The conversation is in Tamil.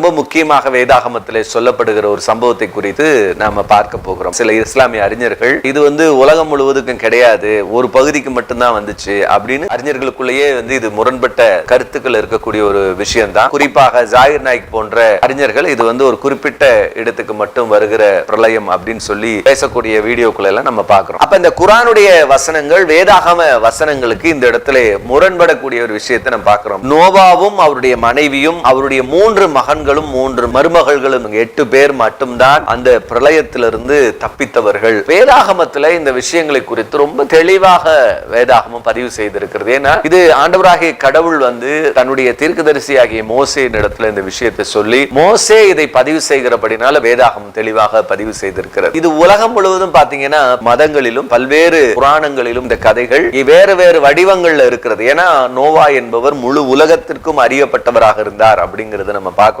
ரொம்ப முக்கியமாக வேதாகமத்திலே சொல்லப்படுகிற ஒரு சம்பவத்தை குறித்து நாம பார்க்க போகிறோம். சில இஸ்லாமிய அறிஞர்கள் இது வந்து உலகம் முழுவதுக்கும் கிடையாது ஒரு பகுதிக்கு மட்டும்தான் வந்துச்சு அப்படின்னு அறிஞர்களுக்குள்ளேயே வந்து இது முரண்பட்ட கருத்துக்கள் இருக்கக்கூடிய ஒரு விஷயம் தான் குறிப்பாக ஜாகிர் நாய்க் போன்ற அறிஞர்கள் இது வந்து ஒரு குறிப்பிட்ட இடத்துக்கு மட்டும் வருகிற பிரளயம் அப்படின்னு சொல்லி பேசக்கூடிய வீடியோக்கள் எல்லாம் நம்ம பார்க்கிறோம். அப்ப இந்த குரானுடைய வசனங்கள் வேதாகம வசனங்களுக்கு இந்த இடத்துல முரண்படக்கூடிய ஒரு விஷயத்தை நம்ம பார்க்கிறோம். நோவாவும் அவருடைய மனைவியும் அவருடைய மூன்று மகன்கள் மகன்களும் மூன்று மருமகள்களும் எட்டு பேர் மட்டும்தான் அந்த பிரளயத்திலிருந்து தப்பித்தவர்கள். வேதாகமத்துல இந்த விஷயங்களை குறித்து ரொம்ப தெளிவாக வேதாகமம் பதிவு செய்திருக்கிறது. ஏன்னா இது ஆண்டவராகிய கடவுள் வந்து தன்னுடைய தீர்க்கதரிசியாகிய மோசேயின் இடத்துல இந்த விஷயத்தை சொல்லி மோசே இதை பதிவு செய்கிறபடினால வேதாகமம் தெளிவாக பதிவு செய்திருக்கிறது. இது உலகம் முழுவதும் பாத்தீங்கன்னா மதங்களிலும் பல்வேறு புராணங்களிலும் இந்த கதைகள் வேறு வேறு வடிவங்கள்ல இருக்கிறது. ஏன்னா நோவா என்பவர் முழு உலகத்திற்கும் அறியப்பட்டவராக இருந்தார் அப்படிங்கறத நம்ம பார்க்கிறோம்